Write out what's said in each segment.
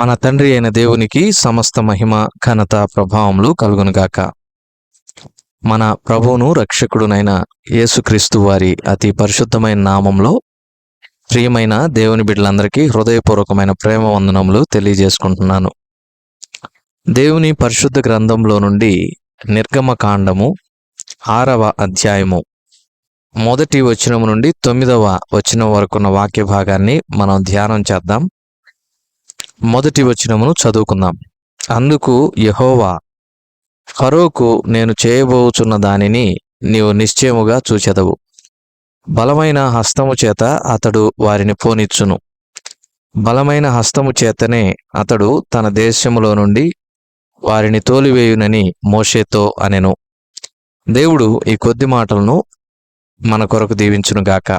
మన తండ్రి అయిన దేవునికి సమస్త మహిమ ఘనత ప్రభావములు కలుగునుగాక. మన ప్రభువును రక్షకుడునైన యేసుక్రీస్తు వారి అతి పరిశుద్ధమైన నామంలో ప్రియమైన దేవుని బిడ్డలందరికీ హృదయపూర్వకమైన ప్రేమ వందనములు తెలియజేసుకుంటున్నాను. దేవుని పరిశుద్ధ గ్రంథంలో నుండి నిర్గమ కాండము ఆరవ అధ్యాయము మొదటి వచనము నుండి తొమ్మిదవ వచనం వరకున్న వాక్య భాగాన్ని మనం ధ్యానం చేద్దాం. మొదటి వచనమును చదువుకుందాం. అందుకు యహోవా ఫరోకు నేను చేయబోచున్న దానిని నీవు నిశ్చయముగా చూచెదవు. బలమైన హస్తము చేత అతడు వారిని పోనిచ్చును. బలమైన హస్తము చేతనే అతడు తన దేశములో నుండి వారిని తోలివేయునని మోషేతో అనెను. దేవుడు ఈ కొద్ది మాటలను మన కొరకు దీవించునుగాక.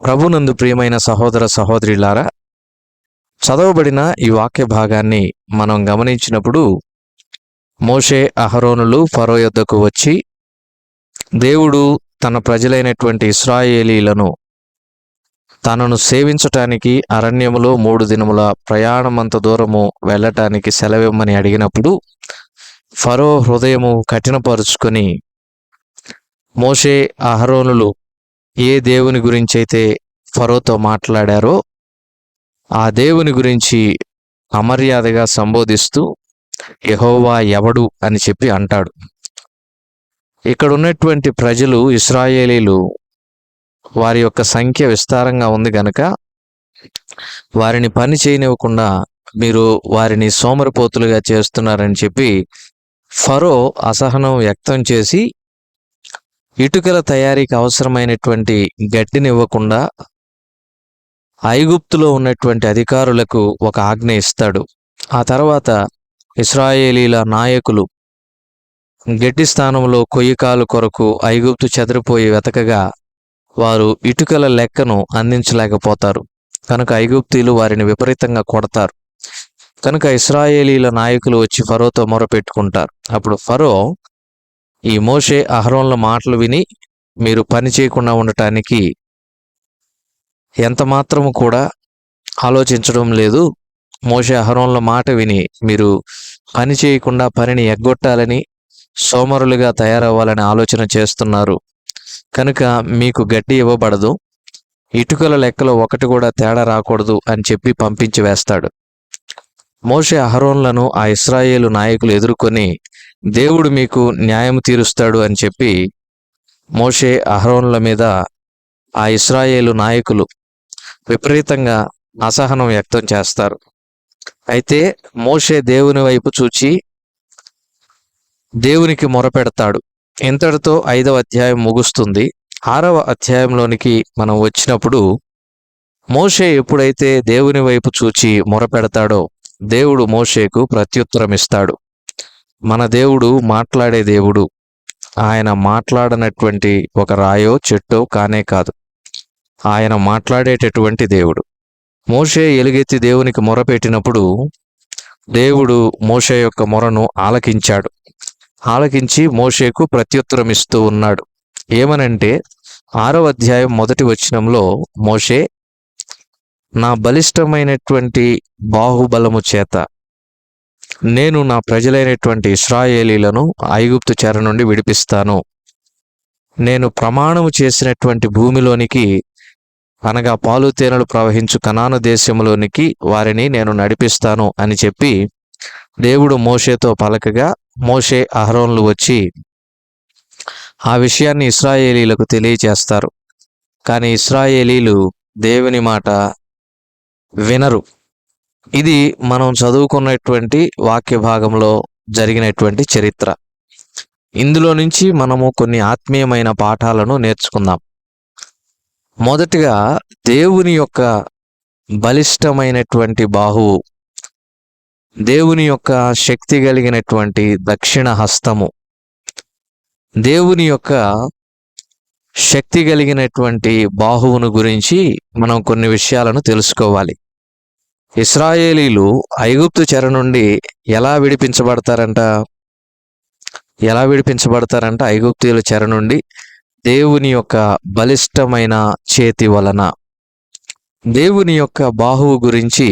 ప్రభునందు ప్రియమైన సహోదర సహోదరిలారా చదవబడిన ఈ వాక్య భాగాన్ని మనం గమనించినప్పుడు మోషే అహరోనులు ఫరో యొద్దకు వచ్చి దేవుడు తన ప్రజలైనటువంటి ఇస్రాయేలీలను తనను సేవించటానికి అరణ్యములో మూడు దినముల ప్రయాణమంత దూరము వెళ్ళటానికి సెలవిమ్మని అడిగినప్పుడు ఫరో హృదయము కఠినపరుచుకొని మోషే అహరోనులు ఏ దేవుని గురించైతే ఫరోతో మాట్లాడారో ఆ దేవుని గురించి అమర్యాదగా సంబోధిస్తూ యహోవా ఎవడు అని చెప్పి అంటాడు. ఇక్కడ ఉన్నటువంటి ప్రజలు ఇస్రాయేలీలు వారి యొక్క సంఖ్య విస్తారంగా ఉంది గనక వారిని పని చేయనివ్వకుండా మీరు వారిని సోమరిపోతులుగా చేస్తున్నారని చెప్పి ఫరో అసహనం వ్యక్తం చేసి ఇటుకల తయారీకి అవసరమైనటువంటి గట్టిని ఇవ్వకుండా ఐగుప్తులో ఉన్నటువంటి అధికారులకు ఒక ఆజ్ఞ ఇస్తాడు. ఆ తర్వాత ఇస్రాయేలీల నాయకులు గట్టి స్థానంలో కొయ్యకాలు కొరకు ఐగుప్తు చెదిరిపోయి వెతకగా వారు ఇటుకల లెక్కను అందించలేకపోతారు. కనుక ఐగుప్తీలు వారిని విపరీతంగా కొడతారు. కనుక ఇస్రాయేలీల నాయకులు వచ్చి ఫరోతో మొరపెట్టుకుంటారు. అప్పుడు ఫరో ఈ మోషే అహరోన్ల మాటలు విని మీరు పని చేయకుండా ఉండటానికి ఎంత మాత్రము కూడా ఆలోచించడం లేదు. మోషే అహరోన్ల మాట విని మీరు పని చేయకుండా పనిని ఎగ్గొట్టాలని సోమరులుగా తయారవ్వాలని ఆలోచన చేస్తున్నారు. కనుక మీకు గడ్డి ఇవ్వబడదు. ఇటుకల లెక్కలో ఒకటి కూడా తేడా రాకూడదు అని చెప్పి పంపించి వేస్తాడు. మోషే అహరోన్లను ఆ ఇస్రాయేలు నాయకులు ఎదుర్కొని దేవుడు మీకు న్యాయం తీరుస్తాడు అని చెప్పి మోషే అహరోన్ల మీద ఆ ఇస్రాయేలు నాయకులు విపరీతంగా అసహనం వ్యక్తం చేస్తారు. అయితే మోషే దేవుని వైపు చూచి దేవునికి మొరపెడతాడు. ఇంతటితో ఐదవ అధ్యాయం ముగుస్తుంది. ఆరవ అధ్యాయంలోనికి మనం వచ్చినప్పుడు మోషే ఎప్పుడైతే దేవుని వైపు చూచి మొరపెడతాడో దేవుడు మోషేకు ప్రత్యుత్తరం ఇస్తాడు మన దేవుడు మాట్లాడే దేవుడు. ఆయన మాట్లాడనటువంటి ఒక రాయో చెట్టో కానే కాదు. ఆయన మాట్లాడేటటువంటి దేవుడు. మోషే ఎలుగెత్తి దేవునికి మొరపెట్టినప్పుడు దేవుడు మోషే యొక్క మొరను ఆలకించాడు. ఆలకించి మోషేకు ప్రత్యుత్తరం ఇస్తూ ఉన్నాడు. ఏమనంటే ఆరవ అధ్యాయం మొదటి వచనంలో మోషే నా బలిష్టమైనటువంటి బాహుబలము చేత నేను నా ప్రజలైనటువంటి ఇస్రాయేలీలను ఐగుప్తు చెర నుండి విడిపిస్తాను. నేను ప్రమాణము చేసినటువంటి భూమిలోనికి అనగా పాలు తేనెలు ప్రవహించు కనాను దేశంలోనికి వారిని నేను నడిపిస్తాను అని చెప్పి దేవుడు మోషేతో పలకగా మోషే అహరోన్లు వచ్చి ఆ విషయాన్ని ఇస్రాయేలీలకు తెలియచేస్తారు. కానీ ఇస్రాయేలీలు దేవుని మాట వినరు. ఇది మనం చదువుకున్నటువంటి వాక్య భాగంలో జరిగినటువంటి చరిత్ర. ఇందులో నుంచి మనము కొన్ని ఆత్మీయమైన పాఠాలను నేర్చుకుందాం. మొదటిగా దేవుని యొక్క బలిష్టమైనటువంటి బాహువు దేవుని యొక్క శక్తి కలిగినటువంటి దక్షిణ హస్తము దేవుని యొక్క శక్తి కలిగినటువంటి బాహువును గురించి మనం కొన్ని విషయాలను తెలుసుకోవాలి. ఇస్రాయేలీలు ఐగుప్తు చెర నుండి ఎలా విడిపించబడతారంట? ఎలా విడిపించబడతారంట ఐగుప్తీయుల చెర నుండి? దేవుని యొక్క బలిష్టమైన చేతి వలన. దేవుని యొక్క బాహువు గురించి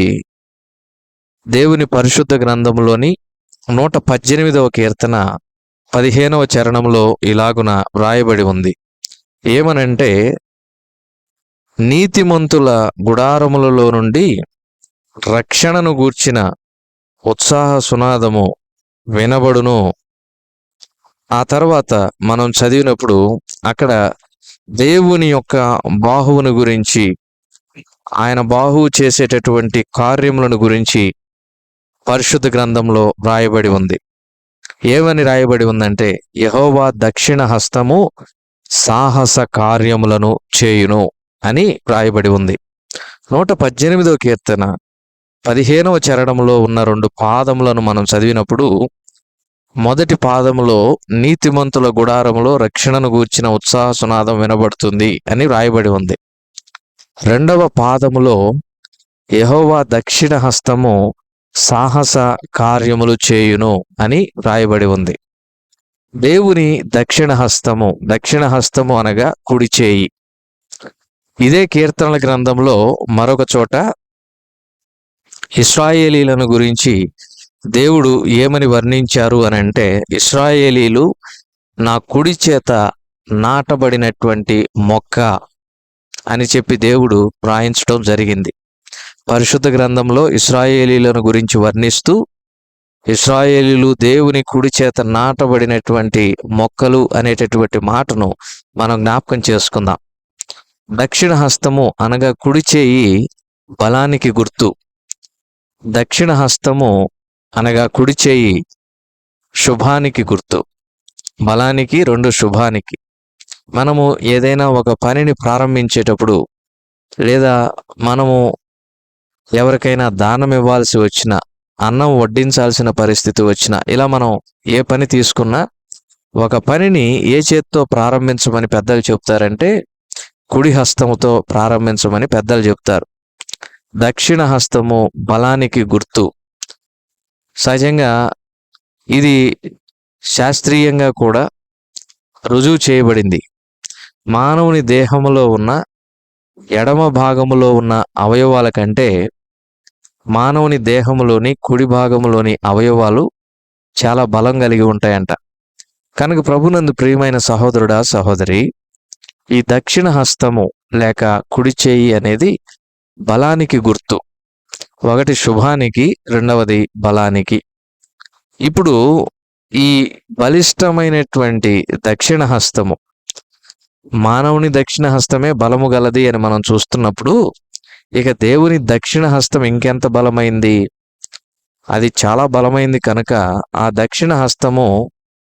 దేవుని పరిశుద్ధ గ్రంథంలోని నూట పద్దెనిమిదవ కీర్తన పదిహేనవ చరణంలో ఇలాగున వ్రాయబడి ఉంది. ఏమనంటే నీతిమంతుల గుడారములలో నుండి రక్షణను గూర్చిన ఉత్సాహ సునాదము వినబడును ఆ తర్వాత మనం చదివినప్పుడు అక్కడ దేవుని యొక్క బాహువుని గురించి ఆయన బాహువు చేసేటటువంటి కార్యములను గురించి పరిశుద్ధ గ్రంథంలో రాయబడి ఉంది. ఏమని రాయబడి ఉందంటే యహోవా దక్షిణ హస్తము సాహస కార్యములను చేయును అని రాయబడి ఉంది. నూట పద్దెనిమిదో కీర్తన పదిహేనవ చరణంలో ఉన్న రెండు పాదములను మనం చదివినప్పుడు మొదటి పాదములో నీతిమంతుల గుడారములో రక్షణను గూర్చిన ఉత్సాహ సునాదం వినబడుతుంది అని వ్రాయబడి ఉంది. రెండవ పాదములో యహోవా దక్షిణ హస్తము సాహస కార్యములు చేయును అని వ్రాయబడి ఉంది. దేవుని దక్షిణ హస్తము దక్షిణ హస్తము అనగా కుడి చేయి. ఇదే కీర్తనల గ్రంథంలో మరొక చోట ఇస్రాయేలీలను గురించి దేవుడు ఏమని వర్ణించారు అని అంటే ఇస్రాయేలీలు నా కుడి చేత నాటబడినటువంటి మొక్క అని చెప్పి దేవుడు వ్రాయించడం జరిగింది. పరిశుద్ధ గ్రంథంలో ఇస్రాయేలీలను గురించి వర్ణిస్తూ ఇస్రాయేలీలు దేవుని కుడి చేత నాటబడినటువంటి మొక్కలు అనేటటువంటి మాటను మనం జ్ఞాపకం చేసుకుందాం. దక్షిణ హస్తము అనగా కుడి చేయి బలానికి గుర్తు. దక్షిణ హస్తము అనగా కుడి చేయి శుభానికి గుర్తు బలానికి రెండు శుభానికి. మనము ఏదైనా ఒక పనిని ప్రారంభించేటప్పుడు లేదా మనము ఎవరికైనా దానం ఇవ్వాల్సి వచ్చిన అన్నం వడ్డించాల్సిన పరిస్థితి వచ్చిన ఇలా మనం ఏ పని తీసుకున్నా ఒక పనిని ఏ చేత్తో ప్రారంభించమని పెద్దలు చెప్తారంటే కుడి హస్తముతో ప్రారంభించమని పెద్దలు చెప్తారు. దక్షిణ హస్తము బలానికి గుర్తు సహజంగా ఇది శాస్త్రీయంగా కూడా రుజువు చేయబడింది. మానవుని దేహములో ఉన్న ఎడమ భాగములో ఉన్న అవయవాల కంటే మానవుని దేహములోని కుడి భాగంలోని అవయవాలు చాలా బలం కలిగి ఉంటాయంట. కనుక ప్రభునందు ప్రియమైన సహోదరుడా సహోదరి ఈ దక్షిణ హస్తము లేక కుడి చేయి అనేది బలానికి గుర్తు. ఒకటి శుభానికి రెండవది బలానికి. ఇప్పుడు ఈ బలిష్టమైనటువంటి దక్షిణ హస్తము మానవుని దక్షిణ హస్తమే బలము గలది అని మనం చూస్తున్నప్పుడు ఇక దేవుని దక్షిణ హస్తం ఇంకెంత బలమైంది? అది చాలా బలమైంది కనుక ఆ దక్షిణ హస్తము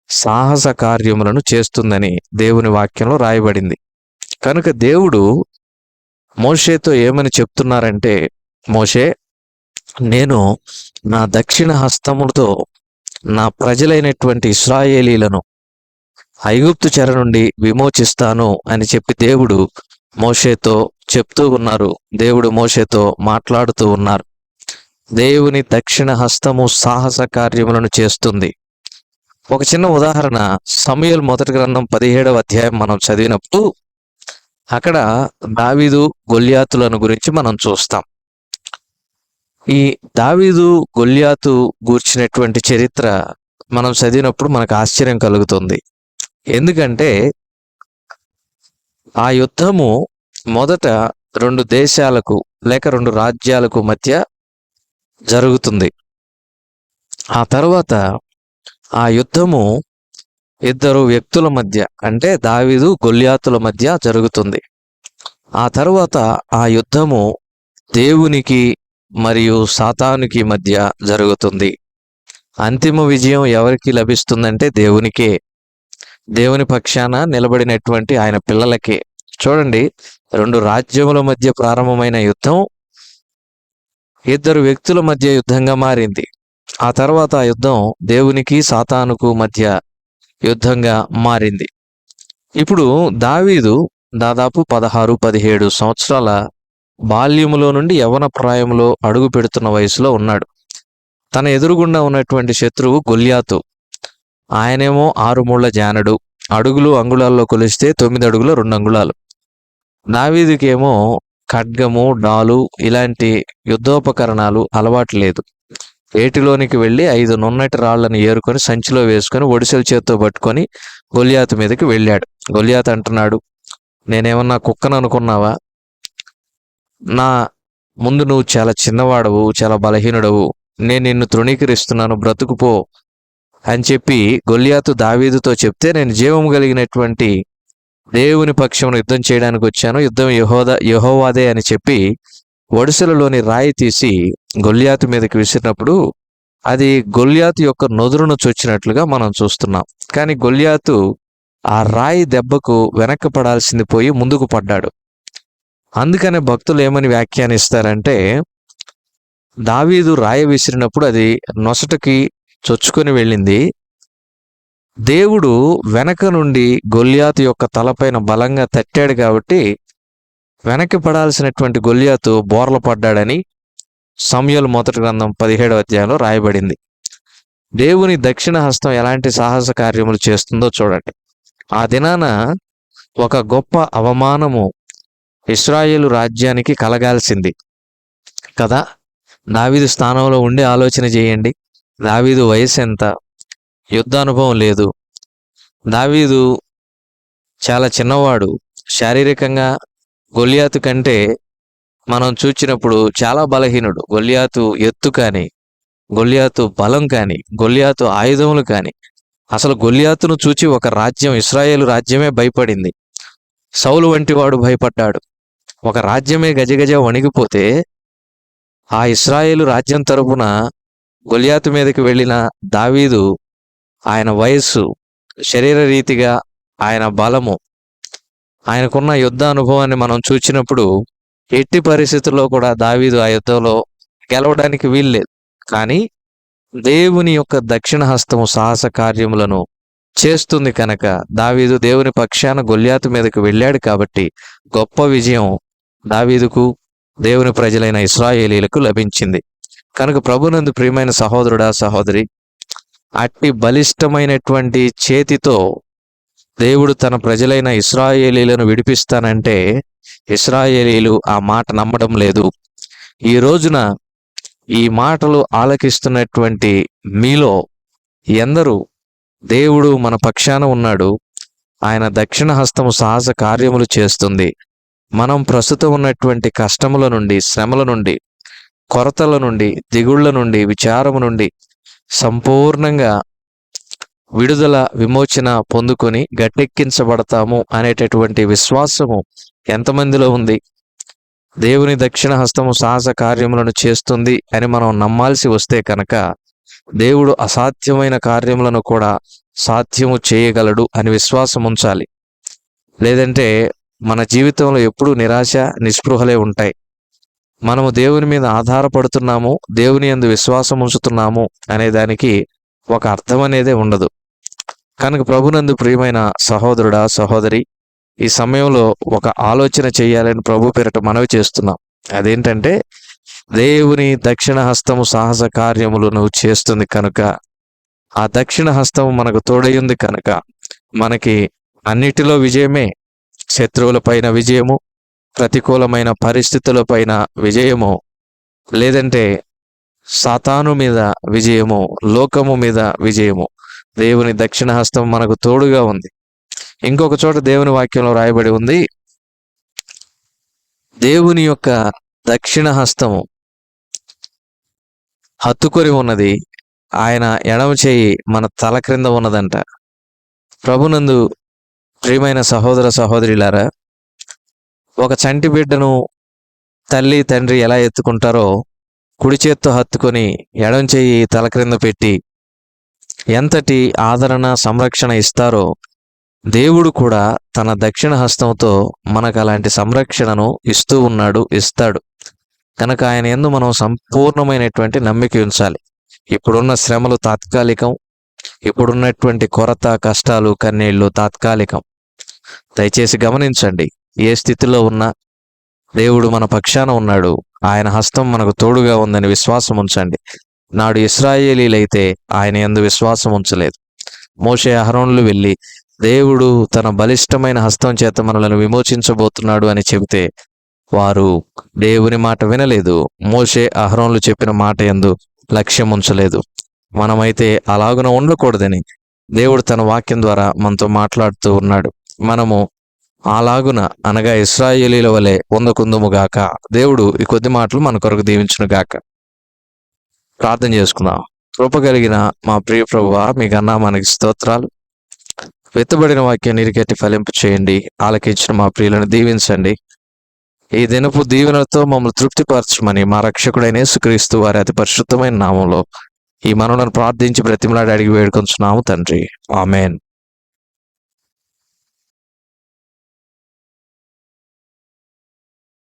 సాహస కార్యములను చేస్తుందని దేవుని వాక్యంలో రాయబడింది. కనుక దేవుడు మోషేతో ఏమని చెప్తున్నారంటే మోషే నేను నా దక్షిణ హస్తములతో నా ప్రజలైనటువంటి ఇస్రాయేలీలను ఐగుప్తు చెర నుండి విమోచిస్తాను అని చెప్పి దేవుడు మోషేతో చెప్తూ ఉన్నారు. దేవుడు మోషేతో మాట్లాడుతూ ఉన్నారు. దేవుని దక్షిణ హస్తము సాహస కార్యములను చేస్తుంది. ఒక చిన్న ఉదాహరణ సమయల్ మొదటి గ్రంథం పదిహేడవ అధ్యాయం మనం చదివినప్పుడు అక్కడ దావిదు గొల్యాతులను గురించి మనం చూస్తాం. ఈ దావీదు గొల్యాతు గూర్చినటువంటి చరిత్ర మనం చదివినప్పుడు మనకు ఆశ్చర్యం కలుగుతుంది. ఎందుకంటే ఆ యుద్ధము మొదట రెండు దేశాలకు లేక రెండు రాజ్యాలకు మధ్య జరుగుతుంది. ఆ తర్వాత ఆ యుద్ధము ఇద్దరు వ్యక్తుల మధ్య అంటే దావీదు గొల్యాతుల మధ్య జరుగుతుంది. ఆ తర్వాత ఆ యుద్ధము దేవునికి మరియు సాతానుకి మధ్య జరుగుతుంది. అంతిమ విజయం ఎవరికి లభిస్తుందంటే దేవునికే. దేవుని పక్షాన నిలబడినటువంటి ఆయన పిల్లలకే. చూడండి రెండు రాజ్యముల మధ్య ప్రారంభమైన యుద్ధం ఇద్దరు వ్యక్తుల మధ్య యుద్ధంగా మారింది. ఆ తర్వాత ఆ యుద్ధం దేవునికి సాతానుకు మధ్య యుద్ధంగా మారింది. ఇప్పుడు దావీదు దాదాపు పదహారు పదిహేడు సంవత్సరాల బాల్యములో నుండి యవన ప్రాయంలో అడుగు పెడుతున్న వయసులో ఉన్నాడు. తన ఎదురుగుండా ఉన్నటువంటి శత్రువు గొల్యాతు. ఆయనేమో ఆరు మూళ్ళ జానడు. అడుగులు అంగుళాల్లో కొలిస్తే తొమ్మిది అడుగులు రెండు అంగుళాలు. దావీదుకేమో ఖడ్గము డాలు ఇలాంటి యుద్ధోపకరణాలు అలవాటు లేదు. ఏటిలోనికి వెళ్ళి ఐదు నున్నటి రాళ్ళను ఏరుకొని సంచిలో వేసుకొని ఒడిసెల చేత్తో పట్టుకొని గొలియాతు మీదకి వెళ్ళాడు. గొలియాత్ అంటున్నాడు నేనేమన్నా కుక్కను అనుకున్నావా నా ముందు నువ్వు చాలా చిన్నవాడవు చాలా బలహీనుడవు. నేను నిన్ను తృణీకరిస్తున్నాను బ్రతుకుపో అని చెప్పి గొలియాతు దావీదుతో చెప్తే నేను జీవం కలిగినటువంటి దేవుని పక్షం యుద్ధం చేయడానికి వచ్చాను. యుద్ధం యహోద యహోవాదే అని చెప్పి ఒడిసెలలోని రాయి తీసి గొల్యాతు మీదకి విసిరినప్పుడు అది గొల్యాతు యొక్క నొదురును చొచ్చినట్లుగా మనం చూస్తున్నాం. కానీ గొల్యాతు ఆ రాయి దెబ్బకు వెనక్కి పడాల్సింది పోయి ముందుకు పడ్డాడు. అందుకనే భక్తులు ఏమని వ్యాఖ్యానిస్తారంటే దావీదు రాయ విసిరినప్పుడు అది నొసటకి చొచ్చుకొని వెళ్ళింది. దేవుడు వెనక నుండి గొల్యాతు యొక్క తలపైన బలంగా తట్టాడు కాబట్టి వెనక్కి పడాల్సినటువంటి గొల్యాతు బోర్ల పడ్డాడని సమయలు మొదటి గ్రంథం పదిహేడవ అధ్యాయంలో రాయబడింది. దేవుని దక్షిణ హస్తం ఎలాంటి సాహస కార్యములు చేస్తుందో చూడండి. ఆ దినాన ఒక గొప్ప అవమానము ఇస్రాయేలు రాజ్యానికి కలగాల్సింది. కదా? దావీదు స్థానంలో ఉండి ఆలోచన చేయండి. దావీదు వయసు ఎంత? యుద్ధానుభవం లేదు. దావీదు చాలా చిన్నవాడు. శారీరకంగా గొలియాతు కంటే మనం చూచినప్పుడు చాలా బలహీనుడు. గొలియాతు ఎత్తు కానీ గొలియాతు బలం కానీ గొలియాతు ఆయుధములు కానీ. అసలు గొలియాతును చూచి ఒక రాజ్యం ఇస్రాయేలు రాజ్యమే భయపడింది. సౌలు వంటి వాడు భయపడ్డాడు. ఒక రాజ్యమే గజగజ వణిగిపోతే ఆ ఇస్రాయేలు రాజ్యం తరపున గొలియాతు మీదకి వెళ్ళిన దావీదు ఆయన వయస్సు శరీర రీతిగా ఆయన బలము ఆయనకున్న యుద్ధ అనుభవాన్ని మనం చూచినప్పుడు ఎట్టి పరిస్థితుల్లో కూడా దావీదు ఆ యుద్ధంలో గెలవడానికి వీల్లేదు. కానీ దేవుని యొక్క దక్షిణ హస్తము సాహస కార్యములను చేస్తుంది కనుక దావీదు దేవుని పక్షాన గొల్యాతు మీదకు వెళ్ళాడు కాబట్టి గొప్ప విజయం దావీదుకు దేవుని ప్రజలైన ఇస్రాయేలీలకు లభించింది. కనుక ప్రభునందు ప్రియమైన సహోదరుడా సహోదరి అట్టి బలిష్టమైనటువంటి చేతితో దేవుడు తన ప్రజలైన ఇస్రాయేలీలను విడిపిస్తానంటే ఇస్రాయేలీలు ఆ మాట నమ్మడం లేదు. ఈ రోజున ఈ మాటలు ఆలకిస్తున్నటువంటి మీలో ఎందరూ దేవుడు మన పక్షాన ఉన్నాడు. ఆయన దక్షిణ హస్తము సాహస కార్యములు చేస్తుంది. మనం ప్రస్తుతం ఉన్నటువంటి కష్టముల నుండి శ్రమల నుండి కొరతల నుండి దిగుళ్ళ నుండి విచారము నుండి సంపూర్ణంగా విడుదల విమోచన పొందుకొని గట్టెక్కించబడతాము అనేటటువంటి విశ్వాసము ఎంతమందిలో ఉంది? దేవుని దక్షిణ హస్తము సాహస కార్యములను చేస్తుంది అని మనం నమ్మాల్సి వస్తే కనుక దేవుడు అసాధ్యమైన కార్యములను కూడా సాధ్యము చేయగలడు అని విశ్వాసం ఉంచాలి లేదంటే మన జీవితంలో ఎప్పుడూ నిరాశ నిస్పృహలే ఉంటాయి. మనము దేవుని మీద ఆధారపడుతున్నాము దేవుని అందు విశ్వాసం ఉంచుతున్నాము అనే దానికి ఒక అర్థం అనేదే ఉండదు. కనుక ప్రభునందు ప్రియమైన సహోదరుడా సహోదరి ఈ సమయంలో ఒక ఆలోచన చేయాలని ప్రభు పేరట మనవి చేస్తున్నాం. అదేంటంటే దేవుని దక్షిణ హస్తము సాహస కార్యములు నువ్వు చేస్తుంది కనుక ఆ దక్షిణ హస్తము మనకు తోడయ్యింది కనుక మనకి అన్నిటిలో విజయమే శత్రువుల పైన విజయము ప్రతికూలమైన పరిస్థితుల పైన విజయము లేదంటే సాతాను మీద విజయము లోకము మీద విజయము. దేవుని దక్షిణ హస్తం మనకు తోడుగా ఉంది. ఇంకొక చోట దేవుని వాక్యంలో రాయబడి ఉంది దేవుని యొక్క దక్షిణ హస్తము హత్తుకొని ఉన్నది ఆయన ఎడమ చేయి మన తల క్రింద ఉన్నదంట. ప్రభునందు ప్రియమైన సహోదర సహోదరులారా ఒక చంటి బిడ్డను తల్లి తండ్రి ఎలా ఎత్తుకుంటారో కుడి చేత్తో హత్తుకొని ఎడం చేయి తల క్రింద పెట్టి ఎంతటి ఆదరణ సంరక్షణ ఇస్తారో దేవుడు కూడా తన దక్షిణ హస్తంతో మనకు అలాంటి సంరక్షణను ఇస్తూ ఉన్నాడు ఇస్తాడు. కనుక ఆయన ఎందు మనం సంపూర్ణమైనటువంటి నమ్మిక ఉంచాలి. ఇప్పుడున్న శ్రమలు తాత్కాలికం ఇప్పుడున్నటువంటి కొరత కష్టాలు కన్నీళ్ళు తాత్కాలికం. దయచేసి గమనించండి. ఏ స్థితిలో ఉన్నా దేవుడు మన పక్షాన ఉన్నాడు. ఆయన హస్తం మనకు తోడుగా ఉందని విశ్వాసం ఉంచండి. నాడు ఇస్రాయేలీలైతే ఆయన ఎందు విశ్వాసం ఉంచలేదు. మోషే అహరోన్లు వెళ్ళి దేవుడు తన బలిష్టమైన హస్తం చేత మనలను విమోచించబోతున్నాడు అని చెబితే వారు దేవుని మాట వినలేదు. మోషే అహరోన్లు చెప్పిన మాట ఎందు లక్ష్యం ఉంచలేదు. మనమైతే అలాగున ఉండకూడదని దేవుడు తన వాక్యం ద్వారా మనతో మాట్లాడుతూ ఉన్నాడు. మనము అలాగున అనగా ఇస్రాయేలీల వలె ఉండకుందుము గాక దేవుడు ఈ కొద్ది మాటలు మన కొరకు దీవించును గాక. ప్రార్థన చేసుకుందాం. కృప కలిగిన మా ప్రియ ప్రభువా మీకన్నా మనకి స్తోత్రాలు. వెత్తబడిన వాక్యాన్ని ఇరికెట్టి ఫలింపు చేయండి. ఆలకించిన మా ప్రియులను దీవించండి. ఈ దినపు దీవెనతో మమ్మల్ని తృప్తిపరచమని మా రక్షకుడైన యేసుక్రీస్తు వారి అతి పరిశుద్ధమైన నామంలో ఈ మనలను ప్రార్థించి బ్రతిమలాడి అడిగి వేడుకొంచున్నాము తండ్రి. ఆమెన్.